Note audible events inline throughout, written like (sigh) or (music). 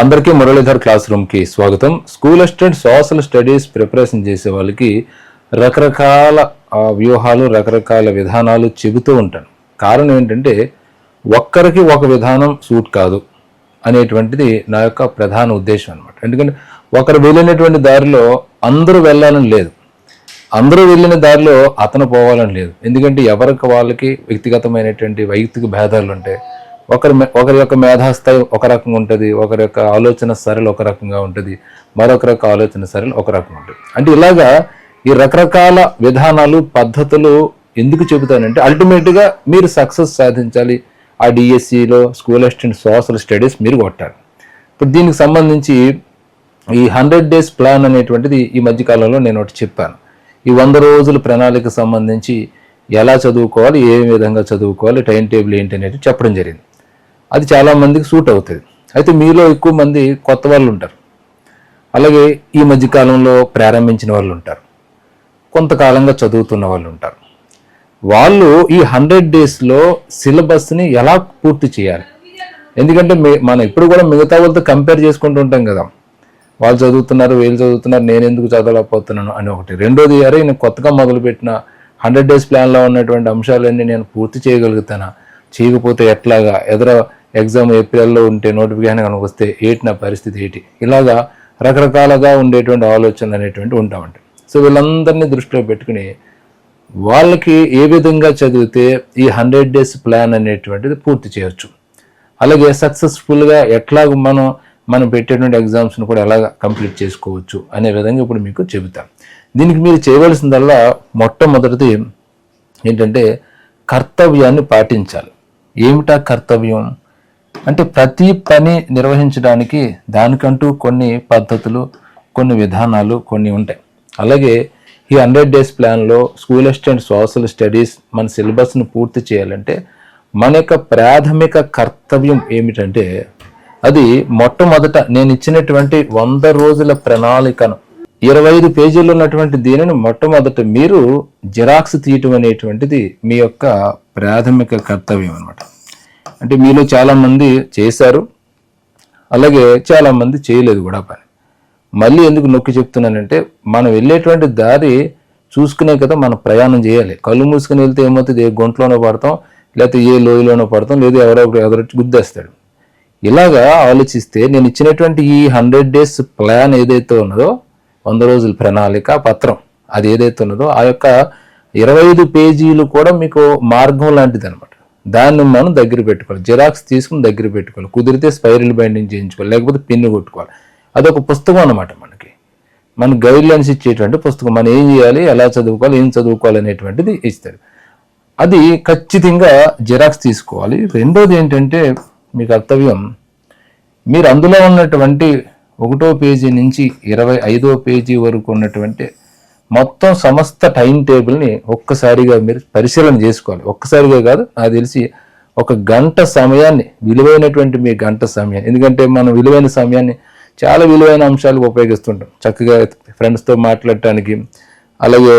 అందరికీ మురళీధర్ క్లాస్ రూమ్కి స్వాగతం. School assistant social studies preparation చేసే వాళ్ళకి రకరకాల వ్యూహాలు రకరకాల విధానాలు చెబుతూ ఉంటాను. కారణం ఏంటంటే ఒక్కరికి ఒక విధానం సూట్ కాదు అనేటువంటిది నా యొక్క ప్రధాన ఉద్దేశం అనమాట ఎందుకంటే ఒకరు వెళ్ళినటువంటి దారిలో అందరూ వెళ్ళాలని లేదు. అందరూ వెళ్ళిన దారిలో అతను పోవాలని లేదు. ఎందుకంటే ఎవరికి వాళ్ళకి వ్యక్తిగతమైనటువంటి వైయక్తిక భేదాలు ఉంటాయి ఒకరి ఒకరి యొక్క మేధాస్థాయి ఒక రకంగా ఉంటుంది ఒకరి యొక్క ఆలోచన సరళి ఒక రకంగా ఉంటుంది మరొకరి యొక్క ఆలోచన సరళి ఒక రకంగా ఉంటుంది. అంటే ఇలాగా ఈ రకరకాల విధానాలు పద్ధతులు ఎందుకు చెబుతానంటే అల్టిమేట్గా మీరు సక్సెస్ సాధించాలి. ఆ డిఎస్సిలో స్కూల్ అసిస్టెంట్ సోషల్ స్టడీస్ మీరు కొట్టాలి. ఇప్పుడు దీనికి సంబంధించి ఈ హండ్రెడ్ డేస్ ప్లాన్ అనేటువంటిది ఈ మధ్యకాలంలో నేను ఒకటి చెప్పాను. ఈ వంద రోజుల ప్రణాళిక సంబంధించి ఎలా చదువుకోవాలి ఏ విధంగా చదువుకోవాలి టైం టేబుల్ ఏంటి అనేది చెప్పడం జరిగింది. అది చాలా మందికి సూట్ అవుతుంది. అయితే మీలో ఎక్కువ మంది కొత్త వాళ్ళు ఉంటారు. అలాగే ఈ మధ్యకాలంలో ప్రారంభించిన వాళ్ళు ఉంటారు. కొంతకాలంగా చదువుతున్న వాళ్ళు ఉంటారు. వాళ్ళు ఈ హండ్రెడ్ డేస్లో సిలబస్ని ఎలా పూర్తి చేయాలి? ఎందుకంటే మే మనం ఇప్పుడు కూడా మిగతా వాళ్ళతో కంపేర్ చేసుకుంటూ ఉంటాం కదా. వాళ్ళు చదువుతున్నారు వీళ్ళు చదువుతున్నారు నేను ఎందుకు చదవలేకపోతున్నాను అని ఒకటి. రెండోది అరే నేను కొత్తగా మొదలుపెట్టిన హండ్రెడ్ డేస్ ప్లాన్లో ఉన్నటువంటి అంశాలన్నీ నేను పూర్తి చేయగలుగుతానా? చేయకపోతే ఎట్లాగా? ఎదుర ఎగ్జామ్ ఏప్రిల్లో ఉంటే నోటిఫికేషన్ కనుక వస్తే ఏటి నా పరిస్థితి ఏంటి? ఇలాగా రకరకాలుగా ఉండేటువంటి ఆలోచనలు అనేటువంటి ఉంటా ఉంటాయి సో వీళ్ళందరినీ దృష్టిలో పెట్టుకుని వాళ్ళకి ఏ విధంగా చదివితే ఈ హండ్రెడ్ డేస్ ప్లాన్ అనేటువంటిది పూర్తి చేయొచ్చు. అలాగే సక్సెస్ఫుల్గా ఎట్లాగ మనం మనం పెట్టేటువంటి ఎగ్జామ్స్ని కూడా ఎలా కంప్లీట్ చేసుకోవచ్చు అనే విధంగా ఇప్పుడు మీకు చెబుతాను దీనికి మీరు చేయవలసిందల్లా మొట్టమొదటిది ఏంటంటే కర్తవ్యాన్ని పాటించాలి. ఏమిటా కర్తవ్యం? అంటే ప్రతి పని నిర్వహించడానికి దానికంటూ కొన్ని పద్ధతులు కొన్ని విధానాలు కొన్ని ఉంటాయి. అలాగే ఈ హండ్రెడ్ డేస్ ప్లాన్లో స్కూల్ అసిస్టెంట్ సోషల్ స్టడీస్ మన సిలబస్ను పూర్తి చేయాలంటే మన యొక్క ప్రాథమిక కర్తవ్యం ఏమిటంటే అది మొట్టమొదట నేను ఇచ్చినటువంటి వంద రోజుల ప్రణాళికను ఇరవై ఐదు పేజీల్లో ఉన్నటువంటి దీనిని మొట్టమొదట మీరు జిరాక్స్ తీయటం అనేటువంటిది మీ యొక్క ప్రాథమిక కర్తవ్యం అనమాట అంటే మీలో చాలామంది చేశారు. అలాగే చాలామంది చేయలేదు కూడా పని. మళ్ళీ ఎందుకు నొక్కి చెప్తున్నానంటే మనం వెళ్ళేటువంటి దారి చూసుకునే కదా మనం ప్రయాణం చేయాలి. కళ్ళు మూసుకుని వెళ్తే ఏమవుతుంది? ఏ గుంటలోనో పడతాం లేకపోతే ఏ లోయలోనో పడతాం లేదా ఎవరో ఒకరు గుద్దేస్తాడు ఇలాగా ఆలోచిస్తే నేను ఇచ్చినటువంటి ఈ హండ్రెడ్ డేస్ ప్లాన్ ఏదైతే ఉన్నదో వంద రోజుల ప్రణాళిక పత్రం అది ఏదైతే ఉన్నదో ఆ యొక్క ఇరవై ఐదు పేజీలు కూడా మీకు మార్గం లాంటిది అనమాట దాన్ని మనం దగ్గర పెట్టుకోవాలి. జిరాక్స్ తీసుకుని దగ్గర పెట్టుకోవాలి. కుదిరితే స్పైరల్ బైండింగ్ చేయించుకోవాలి. లేకపోతే పిన్ను కొట్టుకోవాలి. అదొక పుస్తకం అనమాట మనకి. మన గైడ్ లైన్స్ ఇచ్చేటువంటి పుస్తకం. మనం ఏం చేయాలి? ఎలా చదువుకోవాలి? ఏం చదువుకోవాలి అనేటువంటిది ఇస్తారు. అది ఖచ్చితంగా జిరాక్స్ తీసుకోవాలి. రెండోది ఏంటంటే మీ కర్తవ్యం మీరు అందులో ఉన్నటువంటి ఒకటో పేజీ నుంచి ఇరవై ఐదో పేజీ వరకు ఉన్నటువంటి మొత్తం సమస్త టైం టేబుల్ని ఒక్కసారిగా మీరు పరిశీలన చేసుకోవాలి. ఒక్కసారిగా కాదు నాకు తెలిసి ఒక గంట సమయాన్ని విలువైనటువంటి మీ గంట సమయాన్ని ఎందుకంటే మనం విలువైన సమయాన్ని చాలా విలువైన అంశాలకు ఉపయోగిస్తుంటాం. చక్కగా ఫ్రెండ్స్తో మాట్లాడటానికి అలాగే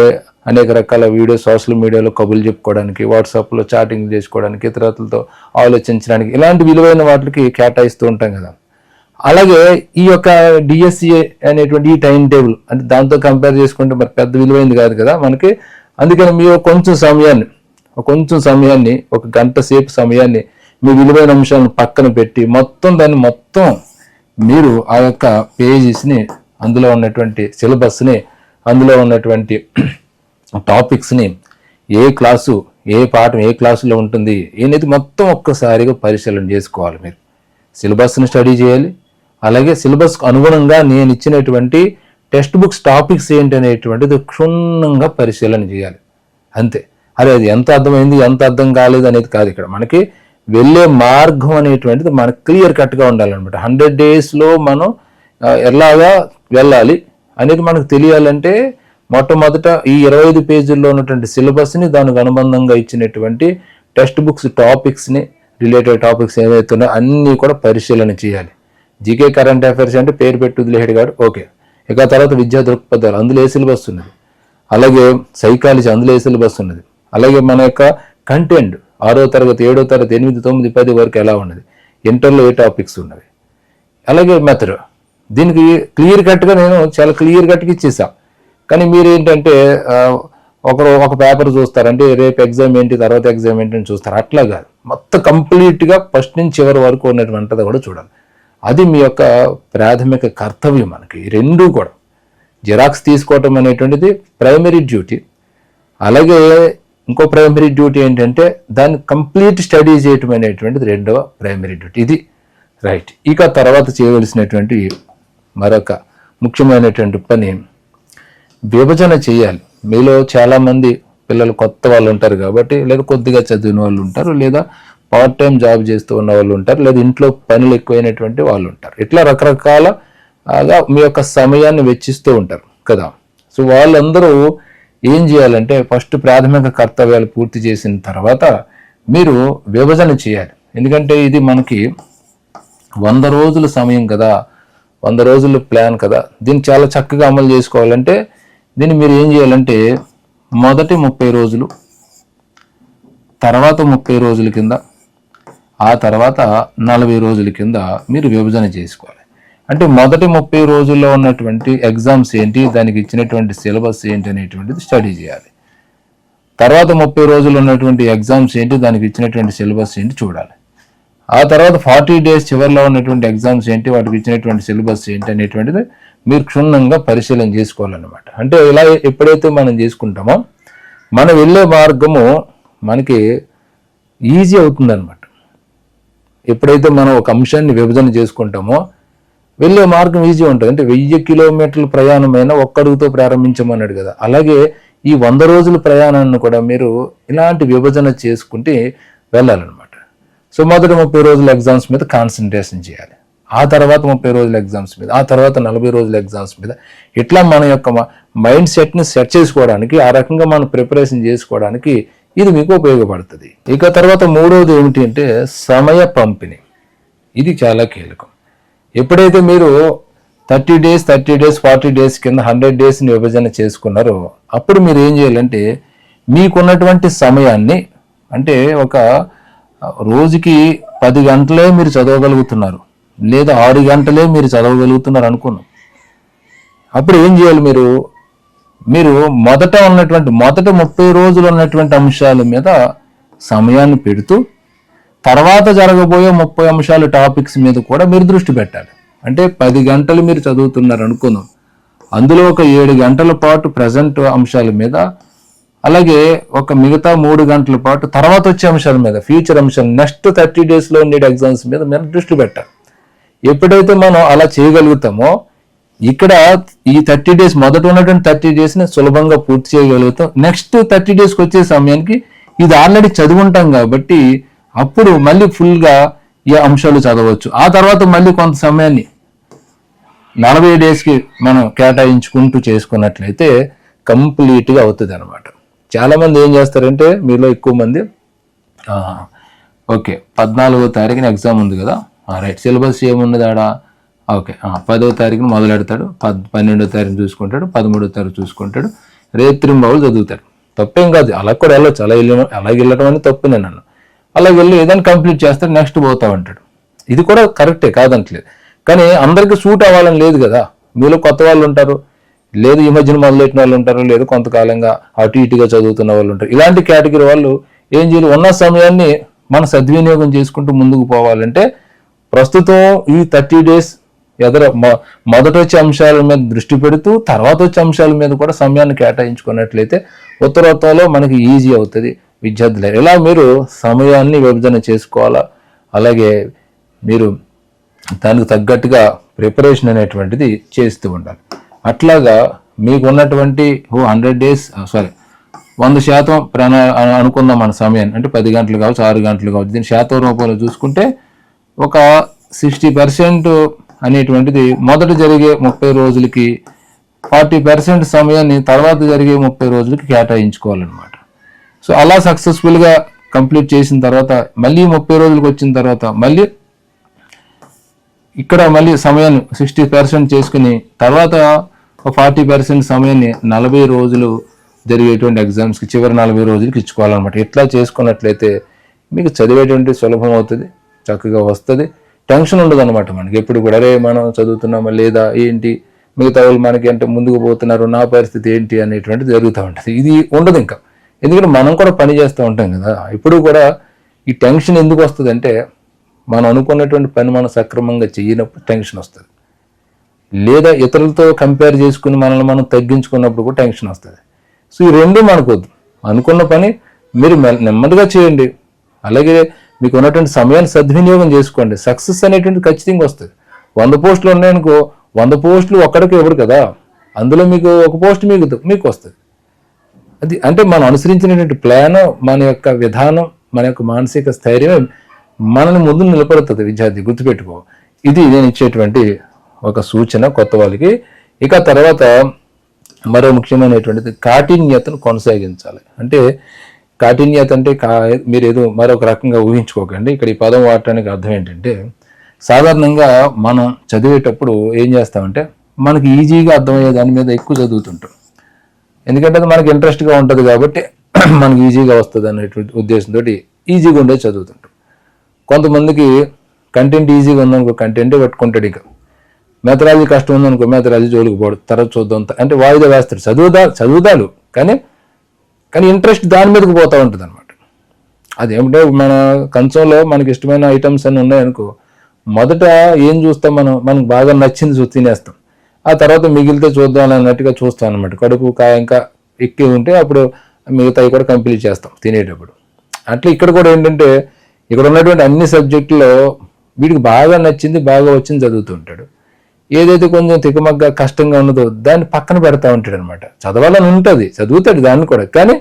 అనేక రకాల వీడియో సోషల్ మీడియాలో కబుర్లు చెప్పుకోవడానికి వాట్సాప్లో చాటింగ్ చేసుకోవడానికి ఇతరులతో ఆలోచించడానికి ఇలాంటి విలువైన వాటికి కేటాయిస్తూ ఉంటాం కదా. అలాగే ఈ యొక్క డిఎస్సి అనేటువంటి ఈ టైం టేబుల్ అంటే దాంతో కంపేర్ చేసుకుంటే మరి పెద్ద విలువైంది కాదు కదా మనకి. అందుకని మీ కొంచెం సమయాన్ని కొంచెం సమయాన్ని ఒక గంట సేపు సమయాన్ని మీ విలువైన అంశాలను పక్కన పెట్టి మొత్తం దాన్ని మొత్తం మీరు ఆ యొక్క పేజెస్ని అందులో ఉన్నటువంటి సిలబస్ని అందులో ఉన్నటువంటి టాపిక్స్ని ఏ క్లాసు ఏ పాఠం ఏ క్లాసులో ఉంటుంది అనేది మొత్తం ఒక్కసారిగా పరిశీలన చేసుకోవాలి మీరు. సిలబస్ని స్టడీ చేయాలి అలాగే సిలబస్కు అనుగుణంగా నేను ఇచ్చినటువంటి టెక్స్ట్ బుక్స్ టాపిక్స్ ఏంటి అనేటువంటిది క్షుణ్ణంగా పరిశీలన చేయాలి. అంతే. అరే అది ఎంత అర్థమైంది ఎంత అర్థం కాలేదు అనేది కాదు ఇక్కడ. మనకి వెళ్ళే మార్గం అనేటువంటిది మనకు క్లియర్ కట్గా ఉండాలన్నమాట. హండ్రెడ్ డేస్లో మనం ఎలాగా వెళ్ళాలి అనేది మనకు తెలియాలంటే మొట్టమొదట ఈ ఇరవై ఐదు పేజీల్లో ఉన్నటువంటి సిలబస్ని దానికి అనుబంధంగా ఇచ్చినటువంటి టెక్స్ట్ బుక్స్ టాపిక్స్ని రిలేటెడ్ టాపిక్స్ ఏవైతే ఉన్నాయో అన్నీ కూడా పరిశీలన చేయాలి. జీకే కరెంట్ అఫైర్స్ అంటే పేరు పెట్టి వదిలేడు కాడు ఓకే. ఇక తర్వాత విద్యా దృక్పథాలు అందులో ఏ సిలబస్ ఉన్నది? అలాగే సైకాలజీ అందులో ఏ సిలబస్ ఉన్నది? అలాగే మన యొక్క కంటెంట్ ఆరో తరగతి ఏడో తరగతి ఎనిమిది తొమ్మిది పది వరకు ఎలా ఉన్నది? ఇంటర్లో ఏ టాపిక్స్ ఉన్నవి? అలాగే మెథడ్ దీనికి క్లియర్ కట్గా నేను చాలా క్లియర్ కట్గా ఇచ్చేసా. కానీ మీరు ఏంటంటే ఒకరు ఒక పేపర్ చూస్తారంటే రేపు ఎగ్జామ్ ఏంటి తర్వాత ఎగ్జామ్ ఏంటి అని చూస్తారు. అట్లా కాదు. మొత్తం కంప్లీట్గా ఫస్ట్ నుంచి చివరి వరకు ఉన్నటువంటిది కూడా చూడాలి. అది మీ యొక్క ప్రాథమిక కర్తవ్యం మనకి. రెండూ కూడా జిరాక్స్ తీసుకోవటం అనేటువంటిది ప్రైమరీ డ్యూటీ. అలాగే ఇంకో ప్రైమరీ డ్యూటీ ఏంటంటే దాన్ని కంప్లీట్ స్టడీ చేయటం అనేటువంటిది రెండవ ప్రైమరీ డ్యూటీ. ఇది రైట్. ఇక తర్వాత చేయవలసినటువంటి మరొక ముఖ్యమైనటువంటి పని విభజన చేయాలి. మీలో చాలామంది పిల్లలు కొత్త వాళ్ళు ఉంటారు కాబట్టి లేదా కొద్దిగా చదివిన వాళ్ళు ఉంటారు లేదా పార్ట్ టైం జాబ్ చేస్తూ ఉన్న వాళ్ళు ఉంటారు లేదా ఇంట్లో పనులు ఎక్కువైనటువంటి వాళ్ళు ఉంటారు. ఇట్లా రకరకాల మీ యొక్క సమయాన్ని వెచ్చిస్తూ ఉంటారు కదా. సో వాళ్ళందరూ ఏం చేయాలంటే ఫస్ట్ ప్రాథమిక కర్తవ్యాలు పూర్తి చేసిన తర్వాత మీరు విభజన చేయాలి. ఎందుకంటే ఇది మనకి వంద రోజుల సమయం కదా వంద రోజుల ప్లాన్ కదా. దీన్ని చాలా చక్కగా అమలు చేసుకోవాలంటే దీన్ని మీరు ఏం చేయాలంటే మొదటి ముప్పై రోజులు తర్వాత ముప్పై రోజుల కింద ఆ తర్వాత నలభై రోజుల కింద మీరు విభజన చేసుకోవాలి. అంటే మొదటి ముప్పై రోజుల్లో ఉన్నటువంటి ఎగ్జామ్స్ ఏంటి దానికి ఇచ్చినటువంటి సిలబస్ ఏంటి అనేటువంటిది స్టడీ చేయాలి. తర్వాత ముప్పై రోజులు ఉన్నటువంటి ఎగ్జామ్స్ ఏంటి దానికి ఇచ్చినటువంటి సిలబస్ ఏంటి చూడాలి. ఆ తర్వాత ఫార్టీ డేస్ చివరిలో ఉన్నటువంటి ఎగ్జామ్స్ ఏంటి వాటికి ఇచ్చినటువంటి సిలబస్ ఏంటి అనేటువంటిది మీరు క్షుణ్ణంగా పరిశీలన చేసుకోవాలన్నమాట. అంటే ఇలా ఎప్పుడైతే మనం చేసుకుంటామో మనం వెళ్ళే మార్గము మనకి ఈజీ అవుతుందన్నమాట. ఎప్పుడైతే మనం ఒక అంశాన్ని విభజన చేసుకుంటామో వెళ్ళే మార్గం ఈజీ ఉంటుంది. అంటే వెయ్యి కిలోమీటర్ల ప్రయాణమైన ఒక్కడుగుతో ప్రారంభించమన్నాడు కదా. అలాగే ఈ వంద రోజుల ప్రయాణాన్ని కూడా మీరు ఇలాంటి విభజన చేసుకుంటే వెళ్ళాలన్నమాట. సో మొదటి ముప్పై రోజుల ఎగ్జామ్స్ మీద కాన్సన్ట్రేషన్ చేయాలి. ఆ తర్వాత ముప్పై రోజుల ఎగ్జామ్స్ మీద ఆ తర్వాత నలభై రోజుల ఎగ్జామ్స్ మీద ఇట్లా మన యొక్క మైండ్ సెట్ని సెట్ చేసుకోవడానికి ఆ రకంగా మనం ప్రిపరేషన్ చేసుకోవడానికి ఇది మీకు ఉపయోగపడుతుంది. ఇక తర్వాత మూడవది ఏమిటి అంటే సమయ పంపిణీ. ఇది చాలా కీలకం. ఎప్పుడైతే మీరు thirty days thirty days forty days కింద హండ్రెడ్ డేస్ని విభజన చేసుకున్నారో అప్పుడు మీరు ఏం చేయాలంటే మీకున్నటువంటి సమయాన్ని అంటే ఒక రోజుకి పది గంటలే మీరు చదవగలుగుతున్నారు లేదా ఆరు గంటలే మీరు చదవగలుగుతున్నారు అనుకున్నాం అప్పుడు ఏం చేయాలి మీరు? మీరు మొదట ఉన్నటువంటి మొదట ముప్పై రోజులు ఉన్నటువంటి అంశాల మీద సమయాన్ని పెడుతూ తర్వాత జరగబోయే ముప్పై అంశాల టాపిక్స్ మీద కూడా మీరు దృష్టి పెట్టాలి. అంటే పది గంటలు మీరు చదువుతున్నారు అనుకుందాం. అందులో ఒక ఏడు గంటల పాటు ప్రజెంట్ అంశాల మీద అలాగే ఒక మిగతా మూడు గంటల పాటు తర్వాత వచ్చే అంశాల మీద ఫ్యూచర్ అంశాలు నెక్స్ట్ థర్టీ డేస్లో ఉండే ఎగ్జామ్స్ మీద మీరు దృష్టి పెట్టాలి. ఎప్పుడైతే మనం అలా చేయగలుగుతామో ఇక్కడ ఈ థర్టీ డేస్ మొదట ఉన్నటువంటి థర్టీ డేస్ని సులభంగా పూర్తి చేయగలుగుతాం. నెక్స్ట్ థర్టీ డేస్కి వచ్చే సమయానికి ఇది ఆల్రెడీ చదువుంటాం కాబట్టి అప్పుడు మళ్ళీ ఫుల్గా ఈ అంశాలు చదవచ్చు. ఆ తర్వాత మళ్ళీ కొంత సమయాన్ని నలభై డేస్కి మనం కేటాయించుకుంటూ చేసుకున్నట్లయితే కంప్లీట్గా అవుతుంది అనమాట చాలామంది ఏం చేస్తారంటే మీలో ఎక్కువ మంది ఓకే పద్నాలుగో తారీఖున ఎగ్జామ్ ఉంది కదా రైట్ సిలబస్ ఏమున్నది ఓకే పదో తారీఖున మొదలెడతాడు పద్ పన్నెండో తారీఖు చూసుకుంటాడు పదమూడో తారీఖు చూసుకుంటాడు రేత్రింబావులు చదువుతాడు. తప్పేం కాదు అలా కూడా వెళ్ళొచ్చు అలా వెళ్ళిన అలా వెళ్ళడం అని తప్పు నేను అన్నాను. అలా వెళ్ళి ఏదైనా కంప్లీట్ చేస్తాడు నెక్స్ట్ పోతా ఉంటాడు. ఇది కూడా కరెక్టే కాదంటలేదు. కానీ అందరికీ సూట్ అవ్వాలని లేదు కదా. మీలో కొత్త వాళ్ళు ఉంటారు లేదు ఈ మధ్యన మొదలెట్టిన వాళ్ళు ఉంటారు లేదు కొంతకాలంగా అటు ఇటుగా చదువుతున్న వాళ్ళు ఉంటారు. ఇలాంటి కేటగిరీ వాళ్ళు ఏం చేయాలి ఉన్న సమయాన్ని మన సద్వినియోగం చేసుకుంటూ ముందుకు పోవాలంటే ప్రస్తుతం ఈ థర్టీ డేస్ ఎదర మొదట వచ్చే అంశాల మీద దృష్టి పెడుతూ తర్వాత వచ్చే అంశాల మీద కూడా సమయాన్ని కేటాయించుకున్నట్లయితే ఉత్తరోత్తంలో మనకి ఈజీ అవుతుంది. విద్యార్థులు ఇలా మీరు సమయాన్ని విభజన చేసుకోవాలా? అలాగే మీరు దానికి తగ్గట్టుగా ప్రిపరేషన్ అనేటువంటిది చేస్తూ ఉండాలి. అట్లాగా మీకు ఉన్నటువంటి ఓ హండ్రెడ్ డేస్ సారీ వంద శాతం ప్రణా అనుకుందాం మన సమయాన్ని. అంటే పది గంటలు కావచ్చు ఆరు గంటలు కావచ్చు దీని శాతం రూపంలో చూసుకుంటే ఒక సిక్స్టీ పర్సెంట్ అనేటువంటిది మొదట జరిగే ముప్పై రోజులకి ఫార్టీ పర్సెంట్ సమయాన్ని తర్వాత జరిగే ముప్పై రోజులకి కేటాయించుకోవాలన్నమాట. సో అలా సక్సెస్ఫుల్గా కంప్లీట్ చేసిన తర్వాత మళ్ళీ ముప్పై రోజులకు వచ్చిన తర్వాత మళ్ళీ ఇక్కడ మళ్ళీ సమయాన్ని సిక్స్టీ పర్సెంట్ చేసుకుని తర్వాత ఒక ఫార్టీ పర్సెంట్ సమయాన్ని నలభై రోజులు జరిగేటువంటి ఎగ్జామ్స్కి చివరి నలభై రోజులకి ఇచ్చుకోవాలన్నమాట. ఇట్లా చేసుకున్నట్లయితే మీకు చదివేటువంటి సులభం అవుతుంది చక్కగా వస్తుంది. టెన్షన్ ఉండదు అనమాట మనకి. ఎప్పుడు కూడా అరే మనం చదువుతున్నామా లేదా? ఏంటి? మిగతా వాళ్ళు మనకి అంటే ముందుకు పోతున్నారు నా పరిస్థితి ఏంటి? అనేటువంటిది జరుగుతూ ఉంటుంది. ఇది ఉండదు ఇంకా. ఎందుకంటే మనం కూడా పని చేస్తూ ఉంటాం కదా. ఇప్పుడు కూడా ఈ టెన్షన్ ఎందుకు వస్తుంది అంటే మనం అనుకున్నటువంటి పని మనం సక్రమంగా చేయనప్పుడు టెన్షన్ వస్తుంది. లేదా ఇతరులతో కంపేర్ చేసుకుని మనల్ని మనం తగ్గించుకున్నప్పుడు కూడా టెన్షన్ వస్తుంది. సో ఈ రెండు మనకొద్దు. అనుకున్న పని మీరు మె- నెమ్మదిగా చేయండి. అలాగే మీకు ఉన్నటువంటి సమయాన్ని సద్వినియోగం చేసుకోండి. సక్సెస్ అనేటువంటి ఖచ్చితంగా వస్తుంది. వంద పోస్టులు ఉన్నాయనుకో వంద పోస్టులు ఒక్కడికి ఇవ్వరు కదా? అందులో మీకు ఒక పోస్ట్ మీకు మీకు వస్తుంది. అది అంటే మనం అనుసరించినటువంటి ప్లాన్ మన యొక్క విధానం మన యొక్క మానసిక స్థైర్యం మనల్ని ముందు నిలబడుతుంది. విద్యార్థి గుర్తుపెట్టుకో. ఇది నేను ఇచ్చేటువంటి ఒక సూచన కొత్త వాళ్ళకి. ఇక తర్వాత మరో ముఖ్యమైనటువంటిది కాఠిన్యతను కొనసాగించాలి. అంటే కాఠిన్యత అంటే కా మీరు ఏదో మరొక రకంగా ఊహించుకోకండి. ఇక్కడ ఈ పదం వాడటానికి అర్థం ఏంటంటే సాధారణంగా మనం చదివేటప్పుడు ఏం చేస్తామంటే మనకి ఈజీగా అర్థమయ్యే దాని మీద ఎక్కువ చదువుతుంటాం. ఎందుకంటే అది మనకి ఇంట్రెస్ట్గా ఉంటుంది కాబట్టి (clears throat) మనకి ఈజీగా వస్తుంది అనేటువంటి ఉద్దేశంతో ఈజీగా ఉండే చదువుతుంటాం. కొంతమందికి కంటెంట్ ఈజీగా ఉందనుకో కంటెంటే పెట్టుకుంటాడు ఇక. మెథడాలజీ కష్టం ఉందనుకో మెథడాలజీ జోలికి పోడు తర్వాత చూద్దాం అంటే వాయిదా వేస్తాడు. చదువుదా చదువుతాడు కానీ కానీ ఇంట్రెస్ట్ దాని మీదకి పోతూ ఉంటుంది అనమాట అదేమిటో మన కంచంలో మనకి ఇష్టమైన ఐటమ్స్ అన్నీ ఉన్నాయనుకో మొదట ఏం చూస్తాం మనం? మనకు బాగా నచ్చింది చూసి తినేస్తాం. ఆ తర్వాత మిగిలితే చూద్దాం అన్నట్టుగా చూస్తాం అనమాట కడుపు కాయ ఇంకా ఎక్కి ఉంటే అప్పుడు మిగతాయి కూడా కంప్లీట్ చేస్తాం తినేటప్పుడు. అట్లా ఇక్కడ కూడా ఏంటంటే ఇక్కడ ఉన్నటువంటి అన్ని సబ్జెక్టులో వీడికి బాగా నచ్చింది బాగా వచ్చింది చదువుతూ ఉంటాడు. ఏదైతే కొంచెం తికమగ్గా కష్టంగా ఉన్నదో దాన్ని పక్కన పెడతా ఉంటాడు అనమాట చదవాలని ఉంటుంది చదువుతాడు దాన్ని కూడా. కానీ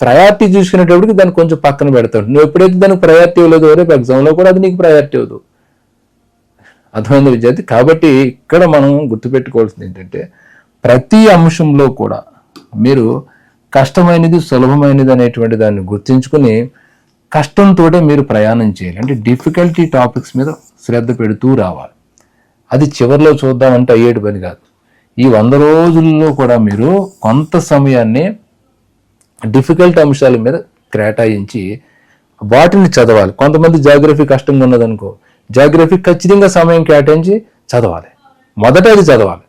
ప్రయారిటీ చూసుకునేటప్పటికి దాన్ని కొంచెం పక్కన పెడతాడు. నువ్వు ఎప్పుడైతే దానికి ప్రయారిటీ ఇవ్వలేదో రేపు ఎగ్జామ్లో కూడా అది నీకు ప్రయారిటీ అవ్వదు అర్థమైంది విద్యార్థి? కాబట్టి ఇక్కడ మనం గుర్తుపెట్టుకోవాల్సింది ఏంటంటే ప్రతి అంశంలో కూడా మీరు కష్టమైనది సులభమైనది అనేటువంటి దాన్ని గుర్తించుకుని కష్టంతో మీరు ప్రయాణం చేయాలి. అంటే డిఫికల్టీ టాపిక్స్ మీద శ్రద్ధ పెడుతూ రావాలి. అది చివరిలో చూద్దామంటే అయ్యేటి పని కాదు. ఈ వంద రోజుల్లో కూడా మీరు కొంత సమయాన్ని డిఫికల్ట్ అంశాల మీద కేటాయించి వాటిని చదవాలి. కొంతమంది జాగ్రఫీ కష్టంగా ఉన్నదనుకో జాగ్రఫీ ఖచ్చితంగా సమయం కేటాయించి చదవాలి. మొదట అది చదవాలి.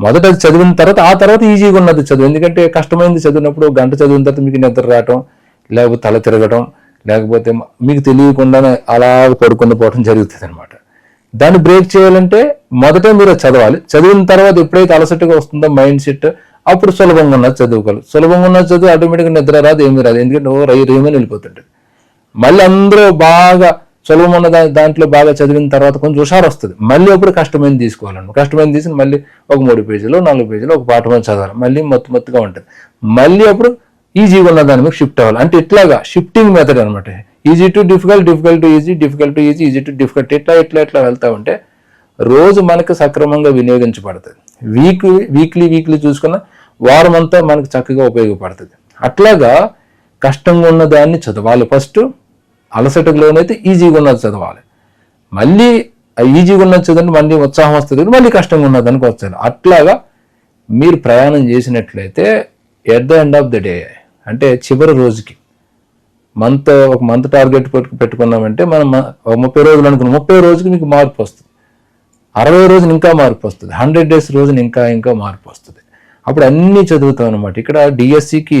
మొదట అది చదివిన తర్వాత ఆ తర్వాత ఈజీగా ఉన్నది చదువు. ఎందుకంటే కష్టమైంది చదివినప్పుడు గంట చదివిన తర్వాత మీకు నిద్ర రావటం లేకపోతే తల తిరగటం లేకపోతే మీకు తెలియకుండానే అలా పడుకుని పోవటం జరుగుతుంది అనమాట దాన్ని బ్రేక్ చేయాలంటే మొదట మీరు చదవాలి. చదివిన తర్వాత ఎప్పుడైతే అలసటగా వస్తుందో మైండ్ సెట్ అప్పుడు సులభంగా ఉన్నది చదువుకోవాలి. సులభంగా ఉన్న చదువు ఆటోమేటిక్గా నిద్ర రాదు ఏమీ రాదు. ఎందుకంటే ఓ రై రేమని వెళ్ళిపోతుంటుంది మళ్ళీ అందరూ బాగా సులభం ఉన్న దా- దాంట్లో బాగా చదివిన తర్వాత కొంచెం హుషారు వస్తుంది. మళ్ళీ అప్పుడు కష్టమైన తీసుకోవాలండి కష్టమైన తీసుకుని మళ్ళీ ఒక మూడు పేజీలు నాలుగు పేజీలు ఒక పాఠం చదవాలి. మళ్ళీ మొత్తం మొత్తుగా ఉంటుంది. మళ్ళీ అప్పుడు ఈజీగా ఉన్న దాని మీద షిఫ్ట్ అవ్వాలి. అంటే ఇట్లాగా షిఫ్టింగ్ మెథడ్ అనమాట easy to difficult difficult to easy difficult to easy easy to difficult ఇట్లా ఇట్లా ఇట్లా వెళ్తా ఉంటే రోజు మనకు సక్రమంగా వినియోగించబడుతుంది. వీక్ వీక్లీ వీక్లీ చూసుకున్న వారం అంతా మనకు చక్కగా ఉపయోగపడుతుంది. అట్లాగా కష్టంగా ఉన్న దాన్ని చదవాలి ఫస్ట్ అలసటకు లోనైతే ఈజీగా ఉన్నది చదవాలి. మళ్ళీ ఈజీగా ఉన్నది చదివితే మళ్ళీ ఉత్సాహం వస్తుంది మళ్ళీ కష్టంగా ఉన్నదానికి వచ్చాను అట్లాగా మీరు ప్రయాణం చేసినట్లయితే at the end of the day అంటే చివరి రోజుకి మంత్ ఒక మంత్ టార్గెట్ పెట్టు పెట్టుకున్నామంటే మనం ఒక ముప్పై రోజులు అనుకున్నాం ముప్పై రోజుకి మీకు మార్పు వస్తుంది. అరవై రోజులు ఇంకా మార్పు వస్తుంది. హండ్రెడ్ డేస్ రోజున ఇంకా ఇంకా మార్పు వస్తుంది. అప్పుడు అన్నీ చదువుతాం అనమాట ఇక్కడ డిఎస్సికి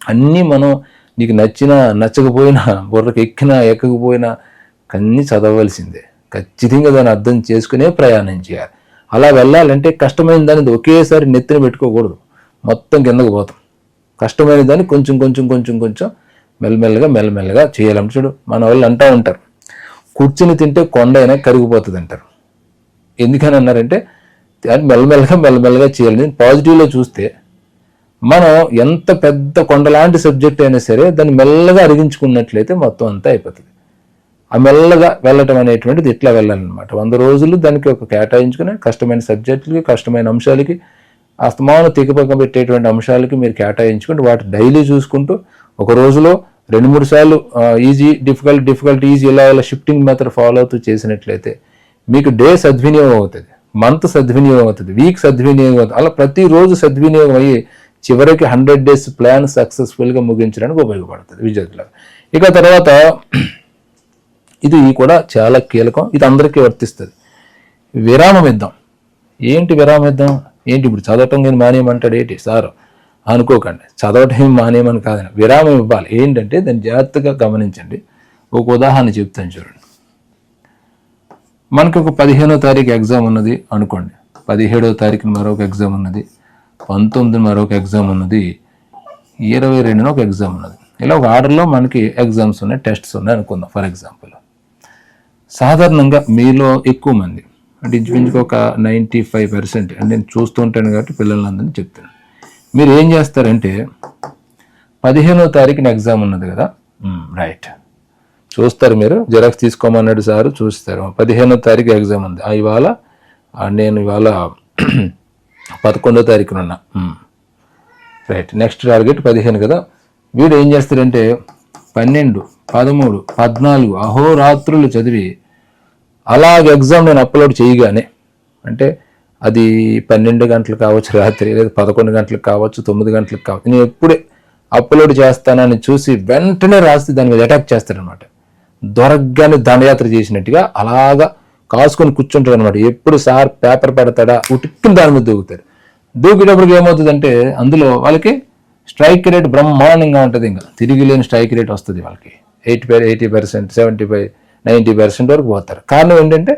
అన్నీ మనం నీకు నచ్చినా నచ్చకపోయినా బుర్రకు ఎక్కినా ఎక్కకపోయినా అన్నీ చదవలసిందే ఖచ్చితంగా దాన్ని అర్థం చేసుకునే ప్రయాణం చేయాలి. అలా వెళ్ళాలంటే కష్టమైన దాన్ని ఒకేసారి నెత్తిన పెట్టుకోకూడదు. మొత్తం కిందకు పోతాం. కష్టమైన దాన్ని కొంచెం కొంచెం కొంచెం కొంచెం మెల్లమెల్లగా మెల్లమెల్లగా చేయాలంటే చూడు మన వాళ్ళు అంటూ ఉంటారు. కూర్చుని తింటే కొండ అయినా కరిగిపోతుంది అంటారు ఎందుకని అన్నారంటే అని మెల్లమెల్లగా మెల్లమెల్లగా చేయాలి. నేను పాజిటివ్లో చూస్తే మనం ఎంత పెద్ద కొండలాంటి సబ్జెక్ట్ అయినా సరే దాన్ని మెల్లగా అరిగించుకున్నట్లయితే మొత్తం అంతా అయిపోతుంది. ఆ మెల్లగా వెళ్ళటం అనేటువంటిది ఇట్లా వెళ్ళాలన్నమాట. వంద రోజులు దానికి ఒక కేటాయించుకుని కష్టమైన సబ్జెక్టులకి కష్టమైన అంశాలకి అస్తమానం తికపక్క పెట్టేటువంటి అంశాలకి మీరు కేటాయించుకుంటూ వాటి డైలీ చూసుకుంటూ ఒక రోజులో రెండు మూడు సార్లు ఈజీ డిఫికల్ట్ డిఫికల్ట్ ఈజీ ఇలా ఇలా షిఫ్టింగ్ మెథడ్ ఫాలో అవుతూ చేసినట్లయితే మీకు డే సద్వినియోగం అవుతుంది. మంత్ సద్వినియోగం అవుతుంది. వీక్ సద్వినియోగం అవుతుంది. అలా ప్రతిరోజు సద్వినియోగం అయ్యి చివరికి హండ్రెడ్ డేస్ ప్లాన్ సక్సెస్ఫుల్గా ముగించడానికి ఉపయోగపడుతుంది విద్యార్థులకు ఇక తర్వాత (clears throat) ఇది కూడా చాలా కీలకం. ఇది అందరికీ వర్తిస్తుంది. విరామం ఇద్దాం. ఏంటి విరామం ఇద్దాం? ఏంటి ఇప్పుడు చదవటం కానీ మానేయమంటాడు ఏంటి? సార్ అనుకోకండి. చదవటం ఏం మానేయమని కాదని విరామం ఇవ్వాలి. ఏంటంటే దాన్ని జాగ్రత్తగా గమనించండి. ఒక ఉదాహరణ చెప్తాను చూడండి. మనకి ఒక పదిహేనో తారీఖు ఎగ్జామ్ ఉన్నది అనుకోండి. పదిహేడో తారీఖున మరొక ఎగ్జామ్ ఉన్నది. పంతొమ్మిది మరొక ఎగ్జామ్ ఉన్నది. ఇరవై రెండున ఒక ఎగ్జామ్ ఉన్నది. ఇలా ఒక ఆర్డర్లో మనకి ఎగ్జామ్స్ ఉన్నాయి టెస్ట్స్ ఉన్నాయి అనుకుందాం ఫర్ ఎగ్జాంపుల్. సాధారణంగా మీలో ఎక్కువ మంది అంటే ఇంచుమించుకు ఒక నైంటీ ఫైవ్ పర్సెంట్ అంటే నేను చూస్తుంటాను కాబట్టి పిల్లలందరినీ చెప్తాను. మీరు ఏం చేస్తారంటే పదిహేనో తారీఖున ఎగ్జామ్ ఉన్నది కదా? రైట్. చూస్తారు మీరు. జిరాక్స్ తీసుకోమన్నాడు సార్ చూస్తారు. పదిహేనో తారీఖు ఎగ్జామ్ ఉంది. ఇవాళ నేను ఇవాళ (clears throat) పదకొండో తారీఖునున్నా రైట్ నెక్స్ట్ టార్గెట్ పదిహేను కదా. వీడు ఏం చేస్తాడంటే పన్నెండు పదమూడు పద్నాలుగు అహోరాత్రులు చదివి అలాగ ఎగ్జామ్ నేను అప్లోడ్ చేయగానే అంటే అది పన్నెండు గంటలు కావచ్చు రాత్రి లేదా పదకొండు గంటలకు కావచ్చు తొమ్మిది గంటలకు కావచ్చు నేను ఎప్పుడే అప్లోడ్ చేస్తానని చూసి వెంటనే రాసి దాని మీద అటాక్ చేస్తాడనమాట దొరగ్గానే దండయాత్ర చేసినట్టుగా అలాగా కాసుకొని కూర్చుంటాడు అనమాట ఎప్పుడు సార్ పేపర్ పెడతాడా? ఉటిక్కిన దాని మీద దూకుతారు దూకేటప్పటికి ఏమవుతుందంటే అందులో వాళ్ళకి స్ట్రైక్ రేట్ బ్రహ్మాండంగా ఉంటుంది ఇంకా. తిరిగి లేని స్ట్రైక్ రేట్ వస్తుంది వాళ్ళకి. ఎయిటీ పై eighty percent seventy five ninety percent వరకు పోతారు. కారణం ఏంటంటే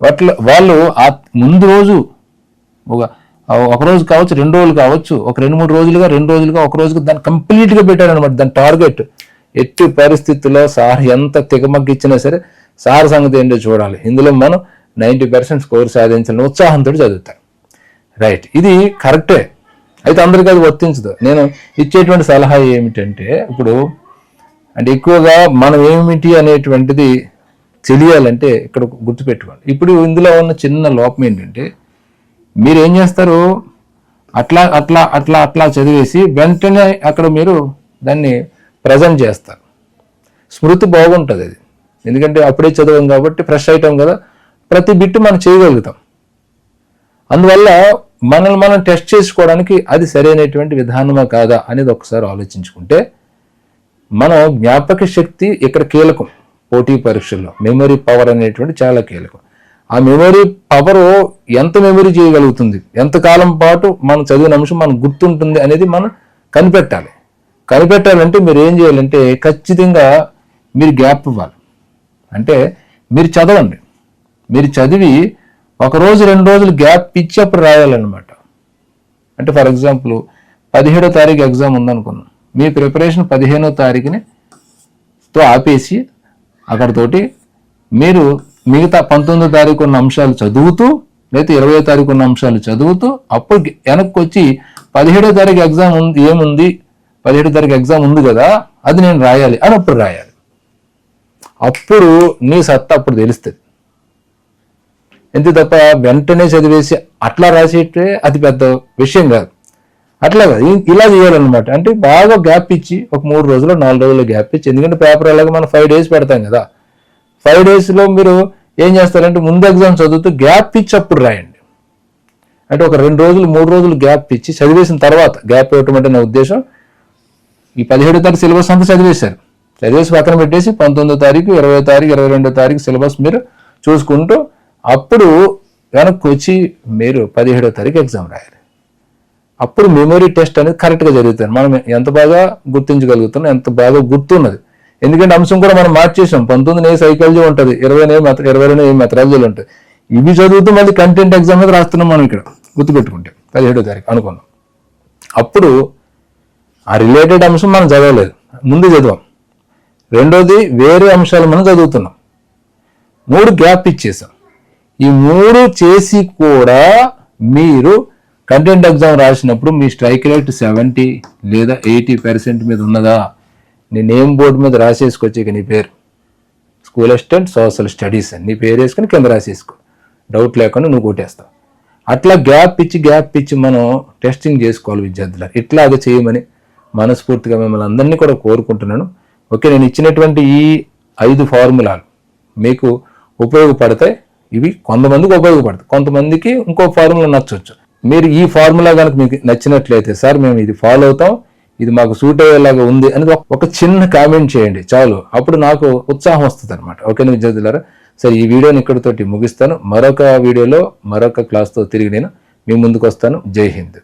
వాటిలో వాళ్ళు ఆ ముందు రోజు ఒక ఒక రోజు కావచ్చు రెండు రోజులు కావచ్చు ఒక రెండు మూడు రోజులుగా రెండు రోజులుగా ఒక రోజుగా దాన్ని కంప్లీట్గా పెట్టారనమాట దాని టార్గెట్. ఎట్టి పరిస్థితుల్లో సార్ ఎంత తెగమగ్గిచ్చినా సరే సార్ సంగతి ఏంటో చూడాలి. ఇందులో మనం నైంటీ పర్సెంట్ స్కోర్ సాధించాలని ఉత్సాహంతో చదువుతాం. రైట్. ఇది కరెక్టే. అయితే అందరికీ అది వర్తించదు. నేను ఇచ్చేటువంటి సలహా ఏమిటంటే ఇప్పుడు అంటే ఎక్కువగా మనం ఏమిటి అనేటువంటిది తెలియాలంటే ఇక్కడ గుర్తుపెట్టుకోండి. ఇప్పుడు ఇందులో ఉన్న చిన్న లోపం ఏంటంటే మీరు ఏం చేస్తారు? అట్లా అట్లా అట్లా అట్లా చదివేసి వెంటనే అక్కడ మీరు దాన్ని ప్రజెంట్ చేస్తారు. స్మృతి బాగుంటుంది అది. ఎందుకంటే అప్పుడే చదవం కాబట్టి ఫ్రెష్ ఐటమ్ కదా. ప్రతి బిట్టు మనం చేయగలుగుతాం. అందువల్ల మనల్ని మనం టెస్ట్ చేసుకోవడానికి అది సరైనటువంటి విధానమా కాదా అనేది ఒకసారి ఆలోచించుకుంటే మనం జ్ఞాపక శక్తి ఇక్కడ కీలకం పోటీ పరీక్షల్లో. మెమరీ పవర్ అనేటువంటి చాలా కీలకం. ఆ మెమరీ పవర్ ఎంత మెమరీ చేయగలుగుతుంది? ఎంతకాలం పాటు మనం చదివిన అంశం మనకు గుర్తుంటుంది అనేది మనం కనిపెట్టాలి. కనిపెట్టాలంటే మీరు ఏం చేయాలంటే ఖచ్చితంగా మీరు గ్యాప్ ఇవ్వాలి. అంటే మీరు చదవండి. మీరు చదివి ఒక రోజు రెండు రోజులు గ్యాప్ ఇచ్చి అప్పుడు రాయాలన్నమాట. అంటే ఫర్ ఎగ్జాంపుల్ పదిహేడో తారీఖు ఎగ్జామ్ ఉందనుకున్నాం. మీ ప్రిపరేషన్ పదిహేనో తారీఖుని తో ఆపేసి అక్కడతోటి మీరు మిగతా పంతొమ్మిదో తారీఖు ఉన్న అంశాలు చదువుతూ లేదా ఇరవై తారీఖు ఉన్న అంశాలు చదువుతూ అప్పుడు వెనక్కి వచ్చి పదిహేడో తారీఖు ఎగ్జామ్ ఉంది ఏముంది? పదిహేడు తారీఖు ఎగ్జామ్ ఉంది కదా అది నేను రాయాలి అని అప్పుడు రాయాలి. అప్పుడు నీ సత్తా అప్పుడు తెలుస్తుంది. ఎంత తప్ప వెంటనే చదివేసి అట్లా రాసేటే అది పెద్ద విషయం కాదు. అట్లా కాదు. ఇలా చేయాలన్నమాట. అంటే బాగా గ్యాప్ ఇచ్చి ఒక మూడు రోజులు నాలుగు రోజులు గ్యాప్ ఇచ్చి ఎందుకంటే పేపర్ అలాగే మనం ఫైవ్ డేస్ పెడతాం కదా. ఫైవ్ డేస్లో మీరు ఏం చేస్తారంటే ముందు ఎగ్జామ్ చదువుతూ గ్యాప్ ఇచ్చి అప్పుడు రాయండి. అంటే ఒక రెండు రోజులు మూడు రోజులు గ్యాప్ ఇచ్చి చదివేసిన తర్వాత గ్యాప్ ఇవ్వటం అంటే నా ఉద్దేశం ఈ పదిహేడో తారీఖు సిలబస్ అంతా చదివేశారు. చదివేసి పక్కన పెట్టేసి పంతొమ్మిదో తారీఖు ఇరవై తారీఖు ఇరవై రెండో తారీఖు సిలబస్ మీరు చూసుకుంటూ అప్పుడు వెనక్కి వచ్చి మీరు పదిహేడో తారీఖు ఎగ్జామ్ రాయాలి. అప్పుడు మెమరీ టెస్ట్ అనేది కరెక్ట్గా జరుగుతుంది. మనం ఎంత బాగా గుర్తించగలుగుతున్నాం ఎంత బాగా గుర్తున్నది. ఎందుకంటే అంశం కూడా మనం మార్చేసాం పంతొమ్మిది ఏ సైకాలజీ ఉంటుంది ఇరవై ఏ మెథ ఇరవై రెండు ఏ మెథడాలజీలు ఉంటాయి ఇవి చదువుతూ మళ్ళీ కంటెంట్ ఎగ్జామ్ మీద రాస్తున్నాం మనం ఇక్కడ గుర్తుపెట్టుకుంటే పదిహేడో తారీఖు అనుకున్నాం. అప్పుడు ఆ రిలేటెడ్ అంశం మనం చదవలేదు. ముందు చదివాం. రెండోది వేరే అంశాలు మనం చదువుతున్నాం. మూడు గ్యాప్ ఇచ్చేసాం. ఈ మూడు చేసి కూడా మీరు కంటెంట్ ఎగ్జామ్ రాసినప్పుడు మీ స్ట్రైక్ రేట్ సెవెంటీ లేదా ఎయిటీ పర్సెంట్ మీద ఉన్నదా? నీ నేమ్ బోర్డు మీద రాసేసుకొచ్చి నీ పేరు. స్కూల్ అసిస్టెంట్ సోషల్ స్టడీస్ అని నీ పేరు వేసుకొని కింద రాసేసుకో. డౌట్ లేకుండా నువ్వు కొట్టేస్తావు. అట్లా గ్యాప్ ఇచ్చి గ్యాప్ ఇచ్చి మనం టెస్టింగ్ చేసుకోవాలి విద్యార్థులు ఇట్లా అది చేయమని మనస్ఫూర్తిగా మిమ్మల్ని అందరినీ కూడా కోరుకుంటున్నాను. ఓకే నేను ఇచ్చినటువంటి ఈ ఐదు ఫార్ములాలు మీకు ఉపయోగపడతాయి ఇవి కొంతమందికి ఉపయోగపడతాయి. కొంతమందికి ఇంకో ఫార్ములా నచ్చవచ్చు మీరు ఈ ఫార్ములా కనుక మీకు నచ్చినట్లయితే సార్ మేము ఇది ఫాలో అవుతాం ఇది మాకు సూట్ అయ్యేలాగా ఉంది అనేది ఒక- చిన్న కామెంట్ చేయండి. చాలు. అప్పుడు నాకు ఉత్సాహం వస్తుంది అనమాట ఓకే విద్యార్థులారా సరే ఈ వీడియోని ఇక్కడితోటి ముగిస్తాను. మరొక వీడియోలో మరొక క్లాస్తో తిరిగి నేను మీ ముందుకు వస్తాను జై హింద్.